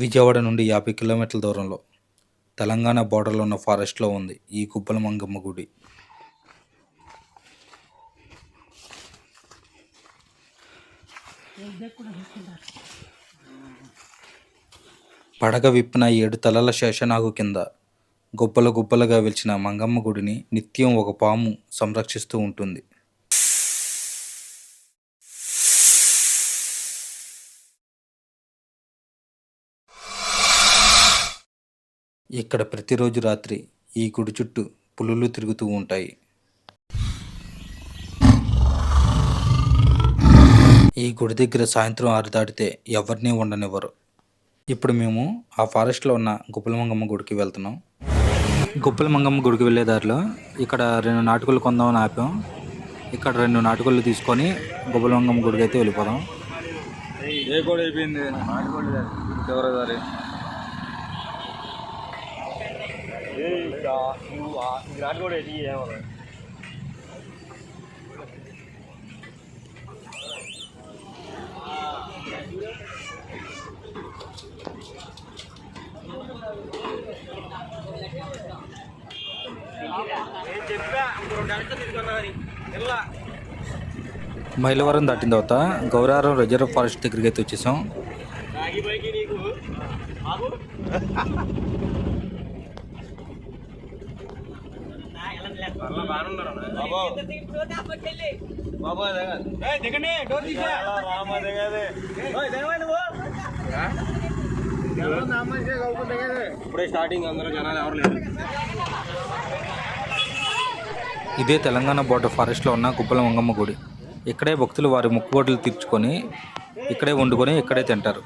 విజయవాడ నుండి యాభై కిలోమీటర్ల దూరంలో తెలంగాణ బోర్డర్లో ఉన్న ఫారెస్ట్లో ఉంది ఈ గుబ్బల మంగమ్మ గుడి. పడగ విప్పిన ఏడు తలల శేషనాగు కింద గుబ్బల గుబ్బలుగా వెలిచిన మంగమ్మ గుడిని నిత్యం ఒక పాము సంరక్షిస్తూ ఉంటుంది. ఇక్కడ ప్రతిరోజు రాత్రి ఈ గుడి చుట్టూ పులులు తిరుగుతూ ఉంటాయి. ఈ గుడి దగ్గర సాయంత్రం ఆరు దాటితే ఎవరిని ఉండనివ్వరు. ఇప్పుడు మేము ఆ ఫారెస్ట్లో ఉన్న గుప్పలమంగమ్మ గుడికి వెళ్తున్నాం. గుప్పలమంగమ్మ గుడికి వెళ్ళే దారిలో ఇక్కడ రెండు నాటుకలు కొందామని ఆపాం. ఇక్కడ రెండు నాటుకలు తీసుకొని గుప్పలమంగమ్మ గుడికి అయితే వెళ్ళిపోదాం. ఏ కోడి అయిపోయింది? ఎవరో మైలవరం దాటిన తర్వాత గౌరారం రిజర్వ్ ఫారెస్ట్ దగ్గరికి అయితే వచ్చేసాం. ఇప్పుడే స్టార్టింగ్ అందరూ జనాలు ఎవరు లేరు. ఇదే తెలంగాణ బోర్డర్ ఫారెస్ట్లో ఉన్న కుప్పల మంగమ్మ గుడి. ఇక్కడే భక్తులు వారి ముక్కుబోట్లు తీర్చుకొని ఇక్కడే వండుకొని ఇక్కడే తింటారు.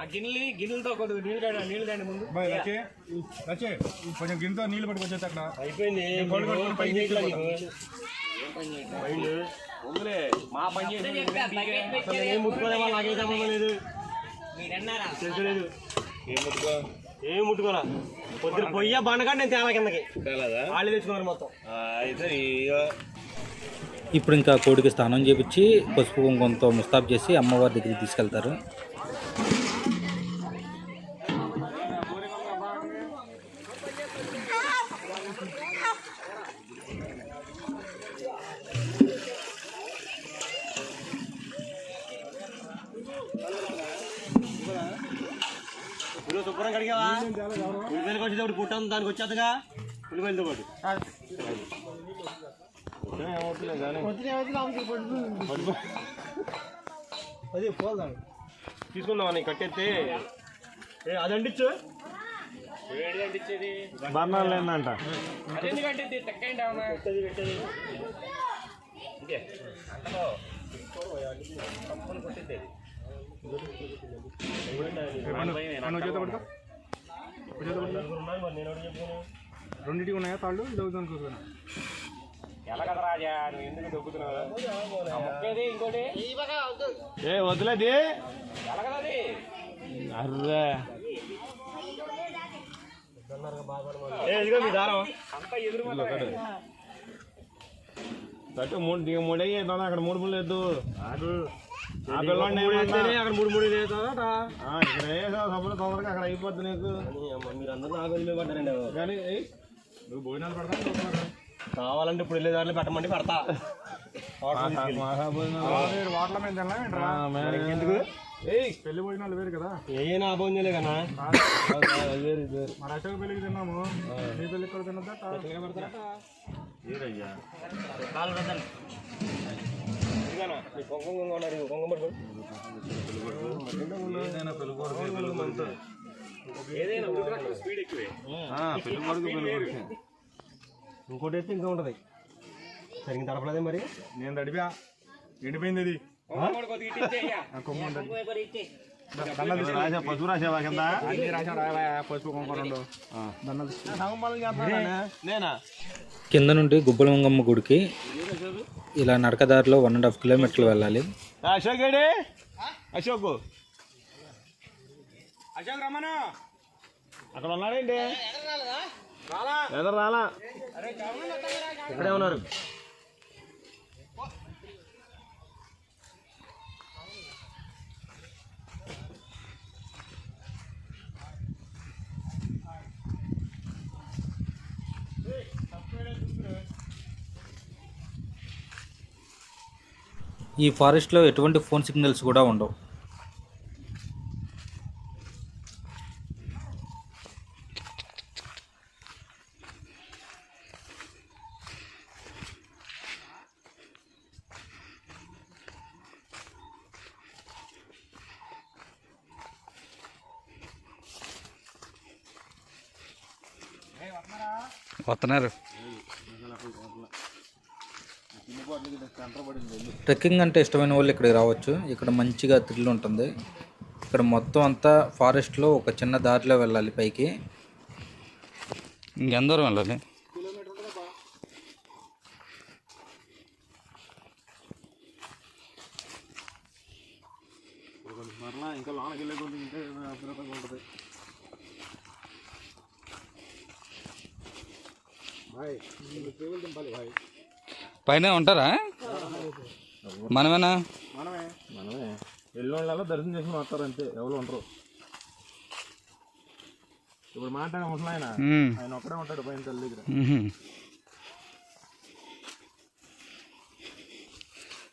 ఆ గిన్నెలు గిన్నెలతో కొద్దిగా నీళ్ళు తాండి, నీళ్ళు తాండి ముందు. బాయ్ లచ్చే లచ్చే కొంచెం గిన్నెతో నీళ్ళు పట్టుకొచ్చేది అక్కడ. అయిపోయింది. మా పని చేసి ముట్టుకోలేమా నాకేం సంబంధం లేదు. తెలుసులేదు ఏం ముట్టుకో? ఏం ముట్టుకోలా? పొద్దున పొయ్య బండగా నేను తేలా కిందకి. వాళ్ళు తెచ్చుకున్నారు మొత్తం. అయితే ఇప్పుడు ఇంకా కోడికి స్నానం చేపించి పసుపు కుంకుమతో ముస్తాబ్ చేసి అమ్మవారి దగ్గరికి తీసుకెళ్తారు. శుభ్రం కడిగావా వచ్చేటప్పుడు పుట్ట దానికి వచ్చేదిగా ఉల్లిపాయలతో పాటు అది పోదాం తీసుకుందాం అని కట్టెత్తే. ఏ అది అంటించు. బర్ణాలు లేదంట చేత పడుకో రెండింటికి ఉన్నాయా తాళ్ళు? దొరుకుతాను కూర్చొని ఏ వదిలేది. అర్రే. ఏ ఇదిగో మీ దారం. తట్టు మూడు దిగ మూడు అయ్యి అక్కడ మూడు ముళ్ళు వద్దు ఆ మూడు? వేస్తేనే అక్కడ మూడు మూడు ఇక్కడ వేసావు సబ్బులు తొందరగా అక్కడ అయిపోద్ది నీకు. మీరు అందరూ నాకు వదిలి పడ్డారండి కానీ ఏయ్, నువ్వు భోజనాలు పెడతా కావాలంటే ఇప్పుడు వెళ్ళే దారిలో పెట్టమంటే పెడతా. వాటల మీద? ఎందుకు ఏయ్ పెళ్ళి భోజనాలు వేరు కదా. ఏ నా చేయలే కన్నా? మరి అశోక్ పెళ్ళికి తిన్నాము. నీ పెళ్ళికి కూడా తినద్దా ఏరయ్యా పెళ్ళి కొడుకు పెళ్ళి కొడుకు. ఇంకోటి అయితే ఇంకా ఉంటది. సరిగ్గా తడపలేదే మరి? నేను తడిపా. ఎండిపోయింది తీసుకో. పసుపు రాసావా కింద? అన్ని రాసాం పసుపు దండలు తీసుకో. నేనా కింద నుండి గుబ్బల మంగమ్మ గుడికి ఇలా నడకదారిలో వన్ అండ్ హాఫ్ కిలోమీటర్లు వెళ్ళాలి. అశోక్ గడి అశోక్. అశోక్ రమ్మను అక్కడ ఉన్నాడేంటి? ఎదురు రాలా. ఇక్కడే ఉన్నారు. ఈ ఫారెస్ట్లో ఎటువంటి ఫోన్ సిగ్నల్స్ కూడా ఉండవు. వస్తున్నారు ట్రెక్కింగ్ అంటే ఇష్టమైన వాళ్ళు ఇక్కడికి రావచ్చు. ఇక్కడ మంచిగా థ్రిల్ ఉంటుంది. ఇక్కడ మొత్తం అంతా ఫారెస్ట్లో ఒక చిన్న దారిలో వెళ్ళాలి పైకి. ఇంకెంత దూరం వెళ్ళాలి? పైన ఉంటారా? మనమేనా? మనమే. మనమే. ఎల్లుండలో దర్శనం చేసుకుని వస్తారు అంతే ఎవరు ఉండరు. ఇప్పుడు మాట్లాడే ముసలి ఆయన. ఆయన ఒక్కడే ఉంటాడు పైన తల్లి దగ్గర.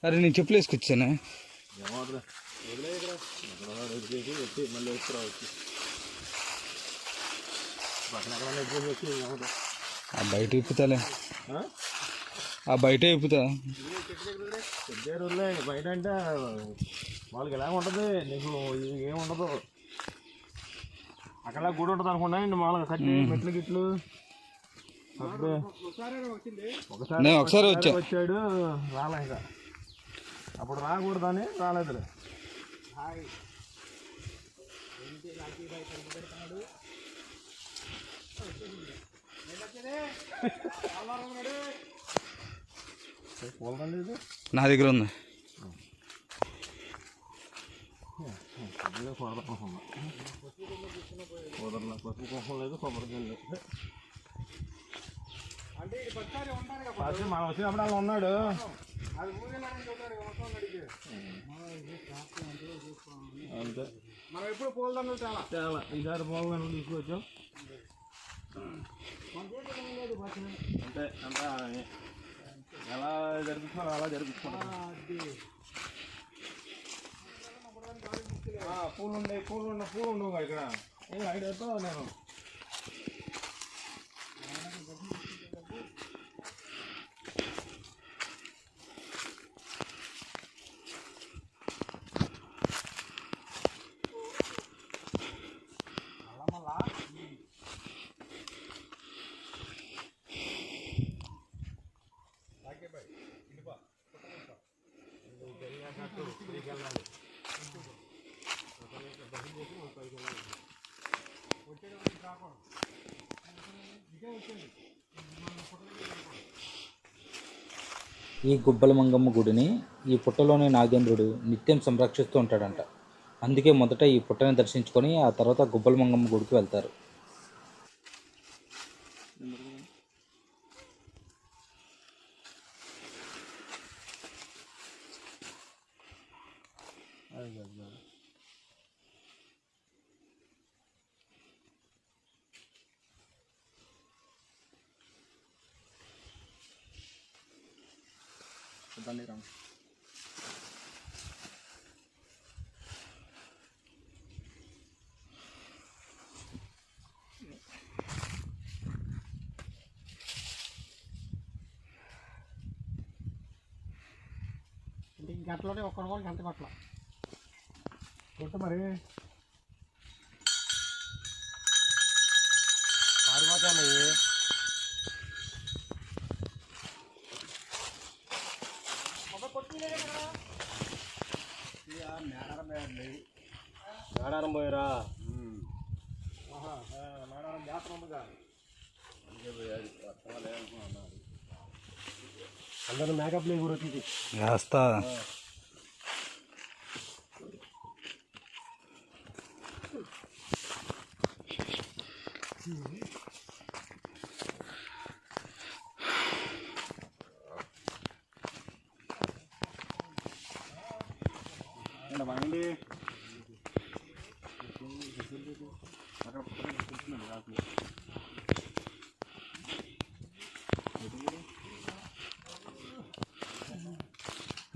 అరే నేను చెప్పులు వేసుకొచ్చాను మళ్ళీ వేసుకురావచ్చు బయట ఇప్పుతాలే ఆ? బయట రోజులే బయట అంటే వాళ్ళకి ఎలా ఉంటుంది? నీకు ఏం ఉండదు. అక్కడ గుడి ఉంటుంది అనుకున్నా మామూలుగా కట్టి మెట్లు గిట్లు. ఒకసారి నేను ఒకసారి వచ్చా. వచ్చాడు రాలే ఇంకా. అప్పుడు రాకూడదని పోలండి ఇది నా దగ్గర ఉంది. మనం వచ్చినప్పుడు అలా ఉన్నాడు అంతే మనం ఎప్పుడు పూలదండలు చాలా చాలా. ఈసారి పూలదండలు తీసుకొచ్చాం. అంటే అంతా ఎలా జరిపిస్తున్నారు అలా ఆ, పూలు ఉన్నాయి పూలు ఉన్నాయి పూలు ఉండవు ఇక్కడ. ఏ ఐడియాతో నేను? ఈ గుబ్బల మంగమ్మ గుడిని ఈ పుట్టలోని నాగేంద్రుడు నిత్యం సంరక్షిస్తూ ఉంటాడంట. అందుకే మొదట ఈ పుట్టని దర్శించుకొని ఆ తర్వాత గుబ్బల మంగమ్మ గుడికి వెళ్తారు. గంటలోనే ఒక్కడ కూడా గంట పట్ల. కొట్టు మరి. పారిపోతాయి అందరూ మేకప్ లేదు కూడా వచ్చి వేస్తా Mm-hmm.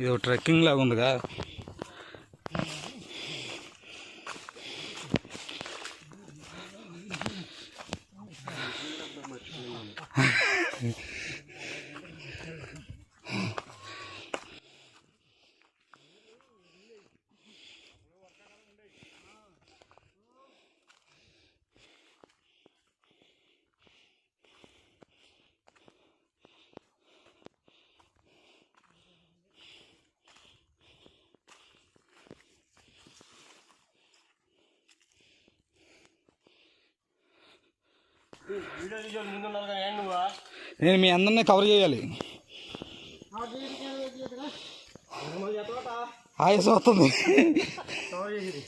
ఇది ఒక ట్రెక్కింగ్ లాగా ఉందిగా వీడియో నేను మీ అందరినీ కవర్ చేయాలి. ఆయాసం వస్తుంది. ఏంది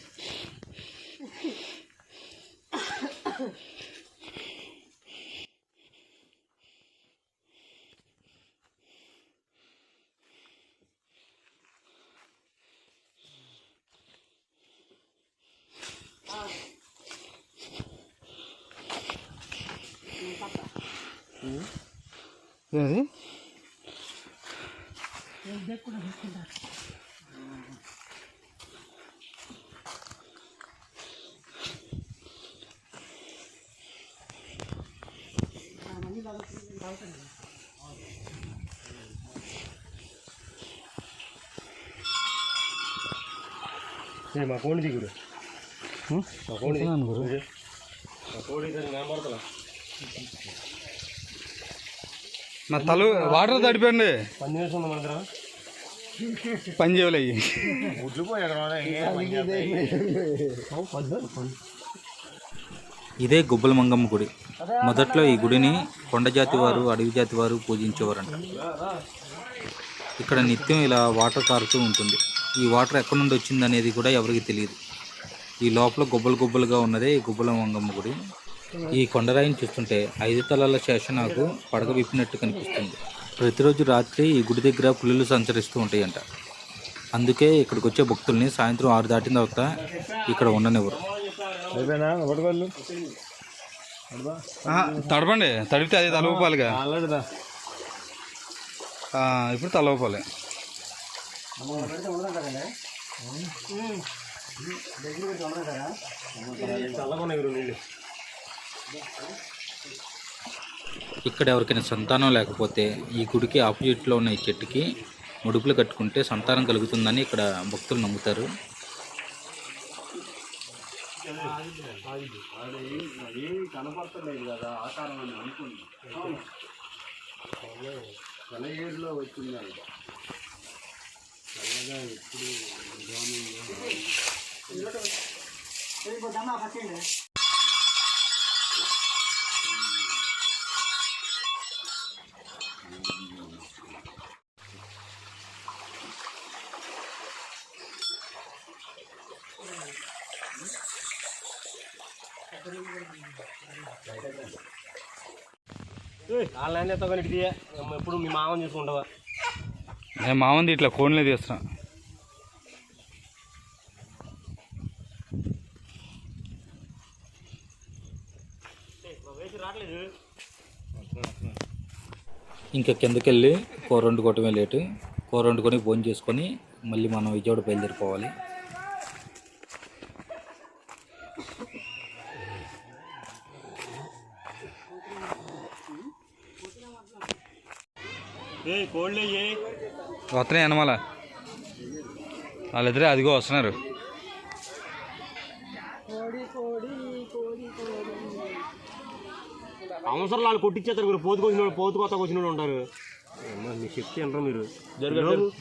సరే మా కోడి దిగురు మా కోడి చూస్తున్నాను గురు. మా కోడి కనబడతలా నా తల వాటర్ తడిపండి పని చేస్తుంది మన దగ్గర పని చేయలే ఇదే గుబ్బల మంగమ్మ గుడి. మొదట్లో ఈ గుడిని కొండ జాతి వారు అడవి జాతి వారు పూజించేవారంట. ఇక్కడ నిత్యం ఇలా వాటర్ కారుతూ ఉంటుంది. ఈ వాటర్ ఎక్కడి నుండి వచ్చింది అనేది కూడా ఎవరికి తెలియదు. ఈ లోపల గుబ్బలు గుబ్బలుగా ఉన్నదే ఈ గుబ్బల మంగమ్మ గుడి. ఈ కొండరాయిని చూస్తుంటే ఐదు తలాల శేషనాగు పడగ విప్పినట్టు కనిపిస్తుంది. ప్రతిరోజు రాత్రి ఈ గుడి దగ్గర పులులు సంచరిస్తూ ఉంటాయంట. అందుకే ఇక్కడికి వచ్చే భక్తుల్ని సాయంత్రం ఆరు దాటిన తర్వాత ఇక్కడ ఉండనివ్వరు. తడపండి. తడిపితే అది తలవపాలిగా ఇప్పుడు తలవపాలి ఇక్కడ ఎవరికైనా సంతానం లేకపోతే ఈ గుడికి ఆపోజిట్లో ఉన్న ఈ చెట్టుకి ముడుపులు కట్టుకుంటే సంతానం కలుగుతుందని ఇక్కడ భక్తులు నమ్ముతారు ఆన్లైన్ ఎత్తా కానీ ఎప్పుడు మీ మామని చూసుకుంటావా నేను మామంది ఇట్లా ఫోన్లే తీస్తున్నా. ఇంకా కిందకెళ్ళి కూర వండుకోవటమే లేటు. కూర వండుకొని భోజనం చేసుకొని మళ్ళీ మనం విజయవాడ బయలుదేరిపోవాలి. వస్తున్నాయి అనమాల వాళ్ళిద్దరే అదిగో వస్తున్నారు. అవసరం వాళ్ళు కొట్టించేస్తారు మీరు పోతుకు వచ్చిన పోతు కొత్త వచ్చిన వాళ్ళు ఉంటారు మీ శక్తి అంటారు మీరు?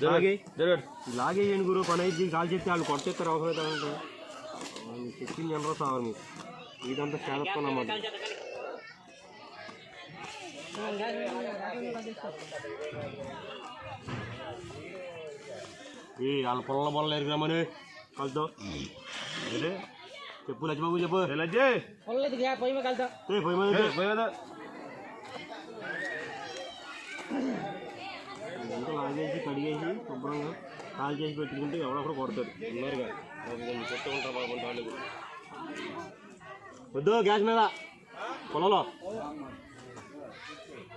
లాగే లాగే చేయండి గురు పని అయితే కాల్ చెప్తే వాళ్ళు కొట్టేస్తారు అవసరం అయితే శక్తిని జనరో సాగరు మీకు ఇదంతా చేదత్వం ఏ వాళ్ళ పొలంలో పొలం ఎరుగురామని కలుద్దాం. అదే చెప్పు లక్ష్మబాబు చెప్పు. లజ్జే! ఏ పోయి మీద పెట్టు. ఇదంతా లాగేసి కడిగేసి శుభ్రంగా కాల్ చేసి పెట్టుకుంటే ఎవడొకడు కొడతాడు. ఉన్నారుగా ఉంటారు బాగుంటుంది వాళ్ళు. వద్దు గ్యాస్ మీద. పొలంలో.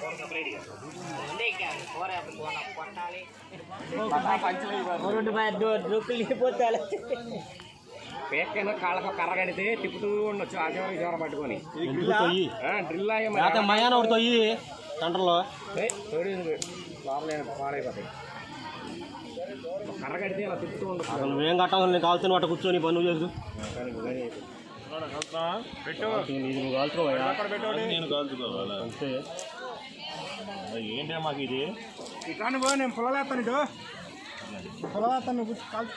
పొలం తెచ్చాను పేకైనా కాళ్ళకు కర్ర కడితే తిప్పుతూ ఉండొచ్చు ఆ చివరికి చివర పట్టుకొని డ్రిల్ అయ్యే మయాన ఒకటి తొయ్యి సెంటర్లో లోపల పాడైపోతాయి కర్ర కడితే ఇలా తిప్పుతూ ఉండదు అసలు నువ్వేం కట్టాలి నేను కాల్చిన వాట కూర్చొని పనులు చేసు పెట్టు ఇది నువ్వు కాల్చుకోవా నేను కాల్చుకోవాలి అంతే ఏంటే మాకు ఇది? ఇట్లాను పో నేను పొలలేస్తాను ఇటు. కాల్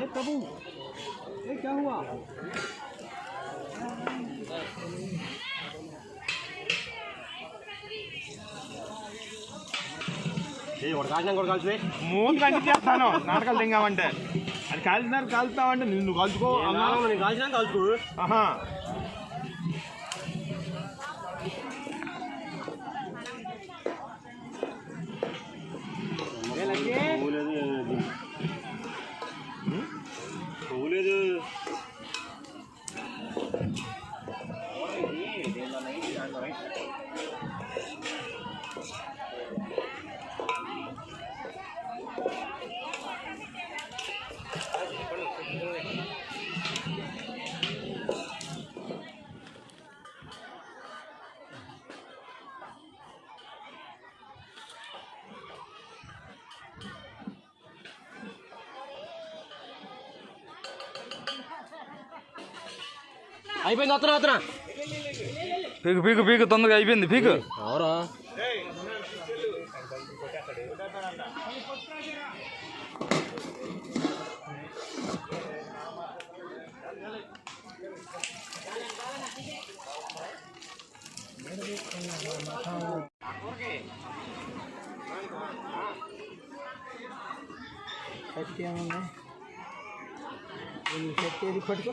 ఏ ప్రభు? ఏ క్యా హువా మూడు గంట చేస్తాను. నాటకాలు తింగామంటే. అది కాల్చినారు కాల్చుతావంటే నిన్ను కాల్చుకో కాల్చినా కాల్చుకో. అయిపోయింది వస్తున్నా వస్తున్నా పీకు పీకు పీకు తొందరగా అయిపోయింది పీకు ఎవరా చెప్పేది పట్టుకో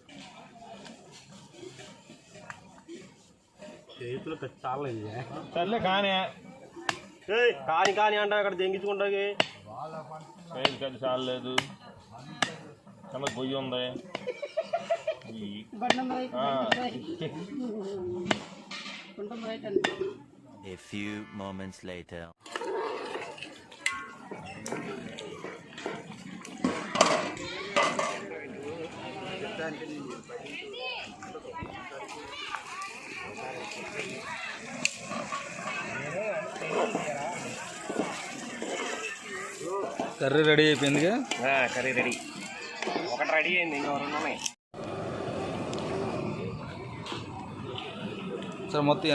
చేతులు చాలా సర్లే కానీ. ఏయ్ కాని కాని అంట అక్కడ దెంగించుకుంటాకి సైజ్ కది చాలలేదు. కింద పొయ్యి ఉంది. A few moments later. Curry ready అయిపోయిందిగా? Curry ready. ఒకటి రెడీ అయింది ఇంకో రెండు ఉన్నాయి. సరే మొత్తం